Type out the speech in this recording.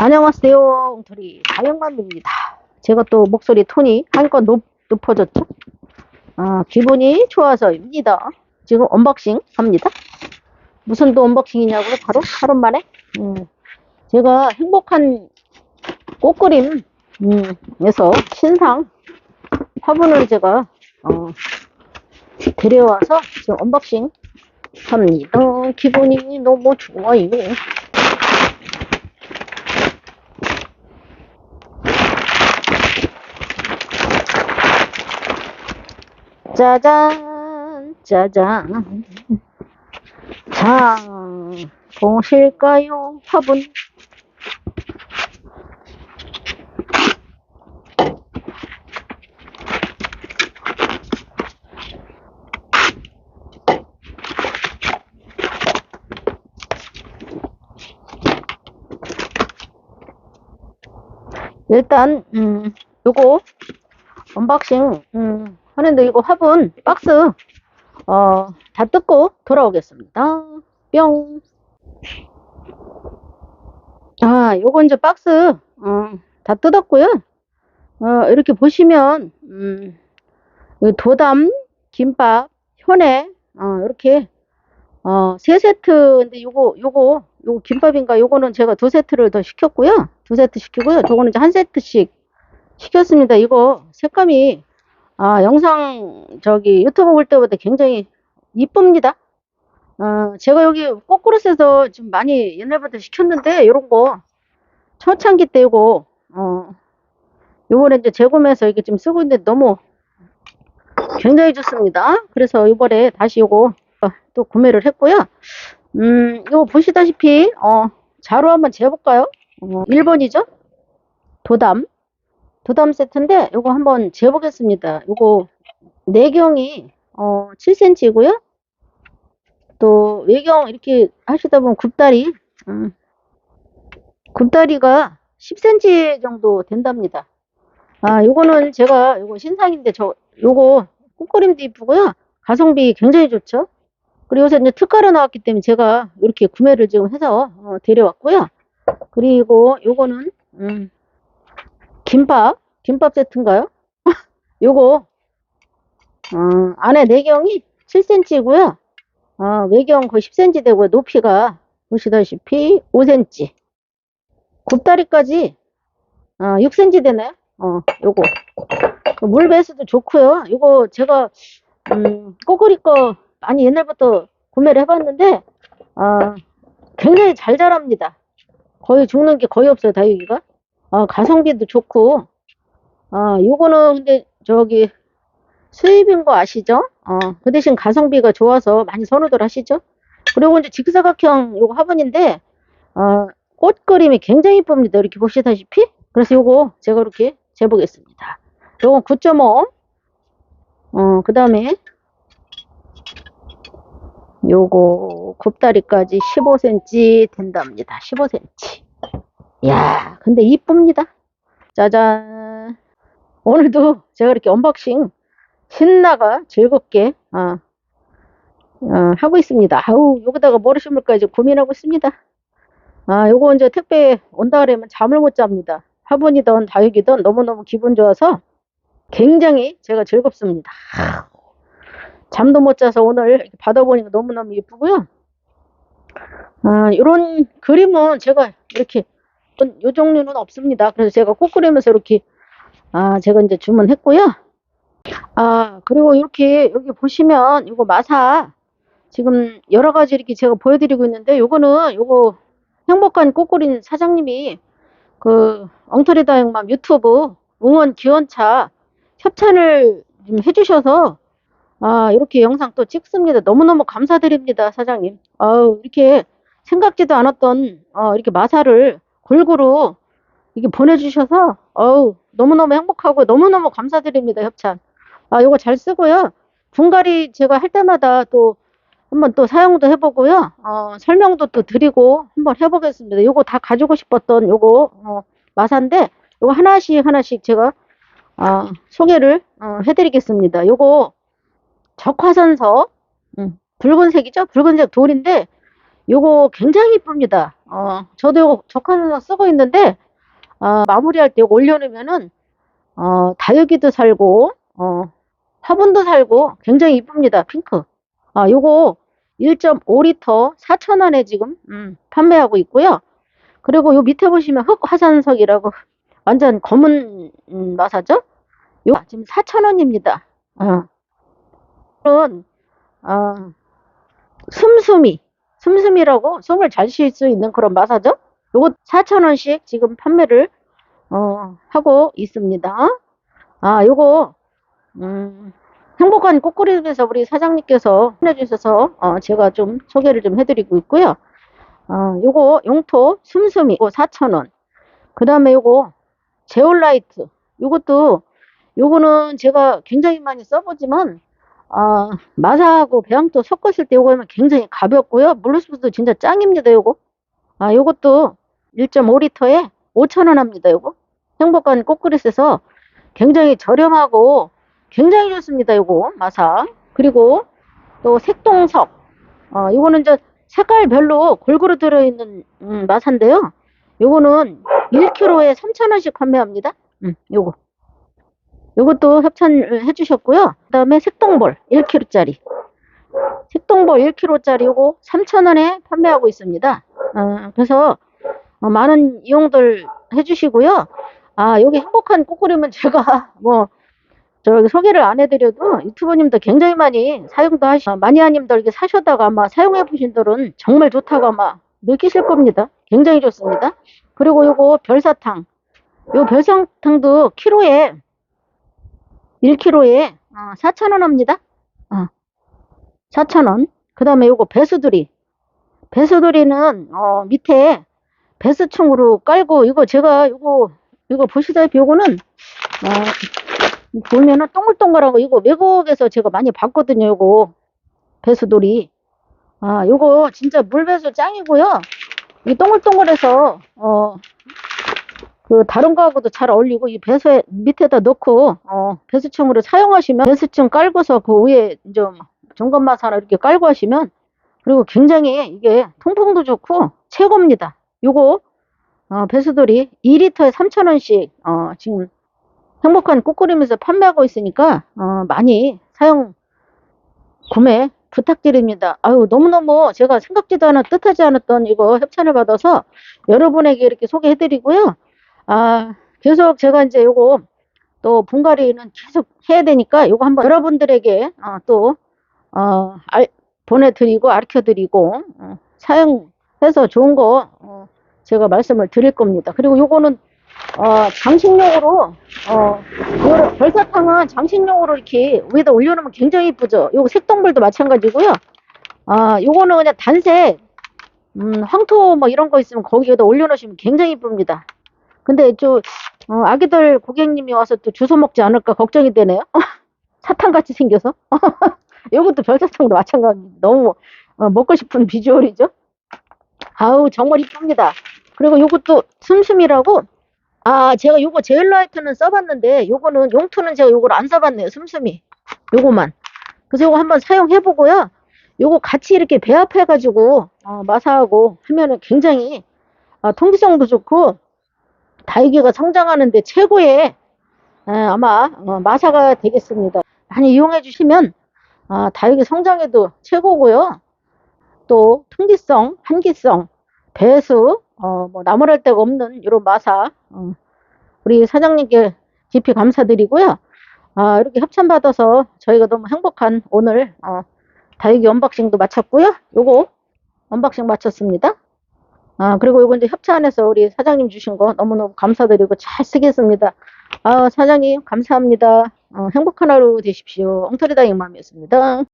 안녕하세요. 엉터리 다영맘입니다. 제가 또 목소리 톤이 한껏 높, 높아졌죠? 아, 기분이 좋아서입니다. 지금 언박싱 합니다. 무슨 또 언박싱이냐고요? 바로 하루 만에? 음, 제가 행복한 꽃그림, 음, 에서 신상 화분을 제가, 어, 데려와서 지금 언박싱 합니다. 기분이 너무 좋아요. 짜잔, 짜잔. 자, 보실까요? 화분. 일단, 음, 요거, 언박싱, 음, 하는데 이거 화분, 박스, 어, 다 뜯고 돌아오겠습니다. 뿅. 아, 요거 이제 박스, 어, 다 뜯었고요. 어, 이렇게 보시면, 음, 이 도담, 김밥, 현에, 어, 이렇게, 어, 세 세트인데 요거, 요거, 요거 김밥인가? 요거는 제가 두 세트를 더 시켰고요. 두 세트 시키고요. 저거는 이제 한 세트씩 시켰습니다. 이거 색감이, 아, 영상, 저기, 유튜브 볼 때보다 굉장히 이쁩니다. 어, 제가 여기 꼬꾸릇에서 좀 많이 옛날부터 시켰는데, 요런 거, 초창기 때 이거, 어, 요번에 이제 재구매해서 이게 지금 쓰고 있는데 너무 굉장히 좋습니다. 그래서 이번에 다시 요거 어, 또 구매를 했고요. 음, 이거 보시다시피, 어, 자로 한번 재볼까요? 어, 1번이죠? 도담. 도담 세트인데, 요거 한번 재보겠습니다. 요거, 내경이, 어, 7cm고요. 또, 외경 이렇게 하시다 보면 굽다리, 음, 굽다리가 10cm 정도 된답니다. 아, 요거는 제가, 요거 신상인데, 저, 요거, 꽃그림도 이쁘고요. 가성비 굉장히 좋죠. 그리고 요새 이제 특가로 나왔기 때문에 제가 이렇게 구매를 지금 해서 어, 데려왔고요. 그리고 요거는, 음, 김밥, 김밥 세트인가요? 요거, 어, 안에 내경이 7cm고요. 어, 외경 거의 10cm 되고요. 높이가 보시다시피 5cm. 굽다리까지 어, 6cm 되네요. 어, 요거. 물 배수도 좋고요. 요거 제가 음, 꼬그리 거 많이 옛날부터 구매를 해봤는데 아, 굉장히 잘 자랍니다. 거의 죽는 게 거의 없어요, 다육이가. 아, 가성비도 좋고 아, 요거는 근데 저기 수입인 거 아시죠? 어, 그 대신 가성비가 좋아서 많이 선호들 하시죠? 그리고 이제 직사각형 요거 화분인데 어, 꽃 그림이 굉장히 이쁩니다. 이렇게 보시다시피. 그래서 요거 제가 이렇게 재보겠습니다. 요건 9.5. 어, 그 다음에 요거 굽다리까지 15cm 된답니다. 15cm. 이야, 근데 이쁩니다. 짜잔. 오늘도 제가 이렇게 언박싱 신나가 즐겁게 어, 어, 하고 있습니다. 아우, 여기다가 뭐를 심을까 이제 고민하고 있습니다. 아, 요거 이제 택배 온다 그러면 잠을 못 잡니다. 화분이든 다육이든 너무너무 기분 좋아서 굉장히 제가 즐겁습니다. 잠도 못 자서 오늘 받아보니까 너무너무 예쁘고요. 아, 이런 그림은 제가 이렇게 요 종류는 없습니다. 그래서 제가 꽃 그리면서 이렇게 아, 제가 이제 주문했고요. 아, 그리고 이렇게 여기 보시면 이거 마사 지금 여러 가지 이렇게 제가 보여드리고 있는데 요거는 요거 행복한 꽃그린 사장님이 그 엉터리 다육맘 유튜브 응원 기원차 협찬을 좀 해주셔서 아 이렇게 영상 또 찍습니다. 너무너무 감사드립니다 사장님. 아우 이렇게 생각지도 않았던 어, 이렇게 마사를 골고루 이렇게 보내주셔서 어우 너무너무 행복하고 너무너무 감사드립니다 협찬. 아 요거 잘 쓰고요. 분갈이 제가 할 때마다 또 한번 또 사용도 해보고요. 어, 설명도 또 드리고 한번 해보겠습니다. 요거 다 가지고 싶었던 요거 어, 마사인데 요거 하나씩 하나씩 제가 어, 소개를 어, 해드리겠습니다. 요거 적화선서 음, 붉은색이죠? 붉은색 돌인데 요거 굉장히 이쁩니다. 어, 저도 요거 적하면서 쓰고 있는데, 어, 마무리할 때 올려놓으면은, 어, 다육이도 살고, 어, 화분도 살고, 굉장히 이쁩니다. 핑크. 아, 요거 1.5리터 4,000원에 지금, 음, 판매하고 있고요. 그리고 요 밑에 보시면 흑화산석이라고 완전 검은 음, 마사죠? 요 지금 4,000원입니다. 어. 이건 어, 숨숨이 숨숨이라고 숨을 잘 쉴 수 있는 그런 마사죠? 요거 4,000원씩 지금 판매를 어, 하고 있습니다. 아, 요거 음, 행복한 꼬꾸리에서 우리 사장님께서 해주셔서 어, 제가 좀 소개를 좀 해드리고 있고요. 어, 요거 용토 숨숨이 요거 4,000원. 그 다음에 요거 제올라이트. 요것도 요거는 제가 굉장히 많이 써보지만 아, 마사하고 배양토 섞었을 때 요거 하면 굉장히 가볍고요. 물루스도 진짜 짱입니다. 요거. 아, 요것도 1.5리터에 5,000원 합니다. 요거. 행복한 꽃그릇에서 굉장히 저렴하고 굉장히 좋습니다. 요거 마사. 그리고 또 색동석. 어, 요거는 이제 색깔별로 골고루 들어있는 음, 마사인데요. 요거는 1kg에 3,000원씩 판매합니다. 음, 요거. 요것도 협찬을 해주셨고요. 그 다음에 색동볼 1kg짜리. 색동볼 1kg짜리 요거 3,000원에 판매하고 있습니다. 어, 그래서 어, 많은 이용들 해주시고요. 아, 여기 행복한 꼬꾸리면 제가 뭐 저기 소개를 안 해드려도 유튜버님도 굉장히 많이 사용도 하시, 아, 마니아님들 이렇게 사셨다가 아마 사용해 보신 분들은 정말 좋다고 아마 느끼실 겁니다. 굉장히 좋습니다. 그리고 요거 별사탕. 요 별사탕도 키로에 1kg에 어, 4,000원 합니다. 어, 4,000원. 그 다음에 요거 배수들이. 배수들이는 어, 밑에 배수충으로 깔고 이거 제가 이거 이거 보시다시피 요거는 어, 보면은 동글동글하고 이거 외국에서 제가 많이 봤거든요. 요거 배수돌이. 아, 요거 진짜 물배수 짱이고요. 이 동글동글해서 어, 그 다른 거하고도 잘 어울리고 이 배수에 밑에다 넣고 어, 배수층으로 사용하시면 배수층 깔고서 그 위에 좀 점검마사 하나 이렇게 깔고 하시면 그리고 굉장히 이게 통풍도 좋고 최고입니다. 요거 어, 배수돌이 2리터에 3,000원씩 어, 지금 행복한 꽃그림에서 판매하고 있으니까 어, 많이 사용 구매 부탁드립니다. 아유 너무너무 제가 생각지도 않은 뜻하지 않았던 이거 협찬을 받아서 여러분에게 이렇게 소개해드리고요. 아 계속 제가 이제 요거 또 분갈이는 계속 해야 되니까 요거 한번 여러분들에게 어, 또 어, 알, 보내드리고 알려드리고 어, 사용해서 좋은 거 어, 제가 말씀을 드릴 겁니다. 그리고 요거는 어, 장식용으로 어, 별사탕은 장식용으로 이렇게 위에다 올려놓으면 굉장히 이쁘죠. 요거 색동물도 마찬가지고요. 아, 요거는 그냥 단색 음, 황토 뭐 이런 거 있으면 거기에다 올려놓으시면 굉장히 이쁩니다. 근데 저 어, 아기들 고객님이 와서 또 주워 먹지 않을까 걱정이 되네요. 사탕같이 생겨서. 요것도 별사탕도 마찬가지입니다. 너무 어, 먹고 싶은 비주얼이죠. 아우 정말 이쁩니다. 그리고 요것도 숨숨이라고 아 제가 요거 제일라이트는 써봤는데 요거는 용토는 제가 요걸 안 써봤네요. 숨숨이 요거만. 그래서 요거 한번 사용해 보고요. 요거 같이 이렇게 배합해 가지고 어, 마사하고 하면은 굉장히 어, 통기성도 좋고 다육이가 성장하는데 최고의 에, 아마 어, 마사가 되겠습니다. 많이 이용해 주시면 아, 다육이 성장에도 최고고요. 또 통기성, 한기성, 배수, 어, 뭐 나무랄 데가 없는 이런 마사 어, 우리 사장님께 깊이 감사드리고요. 아, 이렇게 협찬 받아서 저희가 너무 행복한 오늘 어, 다육이 언박싱도 마쳤고요. 요거 언박싱 마쳤습니다. 아, 그리고 이거 이제 협찬해서 우리 사장님 주신 거 너무너무 감사드리고 잘 쓰겠습니다. 아, 사장님 감사합니다. 어, 행복한 하루 되십시오. 엉터리 다육맘이었습니다.